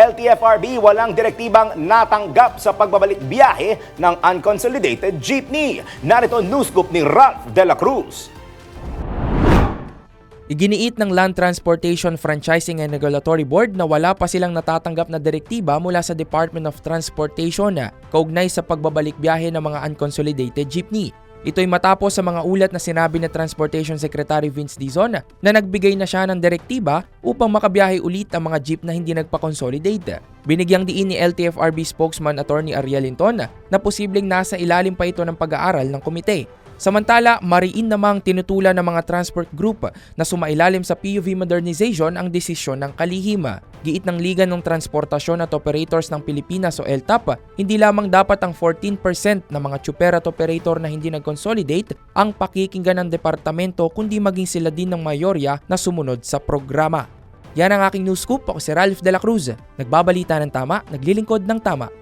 LTFRB walang direktibang natanggap sa pagbabalik biyahe ng unconsolidated jeepney. Narito news scoop ni Ralph De La Cruz. Iginiit ng Land Transportation Franchising and Regulatory Board na wala pa silang natatanggap na direktiba mula sa Department of Transportation na kaugnay sa pagbabalik biyahe ng mga unconsolidated jeepney. Ito'y matapos sa mga ulat na sinabi ni Transportation Secretary Vince Dizon na nagbigay na siya ng direktiba upang makabiyahe ulit ang mga jeep na hindi nagpa-consolidate. Binigyang diin ni LTFRB spokesman Attorney Ariel Linton na posibleng nasa ilalim pa ito ng pag-aaral ng komite. Samantala, mariin namang tinutulan ng mga transport group na sumailalim sa PUV modernization ang desisyon ng kalihima. Giit ng Liga ng Transportasyon at Operators ng Pilipinas o LTAP, hindi lamang dapat ang 14% ng mga tsuper at operator na hindi nag-consolidate ang pakikinggan ng departamento kundi maging sila din ng mayorya na sumunod sa programa. Yan ang aking news scoop. Ako si Ralph De La Cruz. Nagbabalita ng tama, naglilingkod ng tama.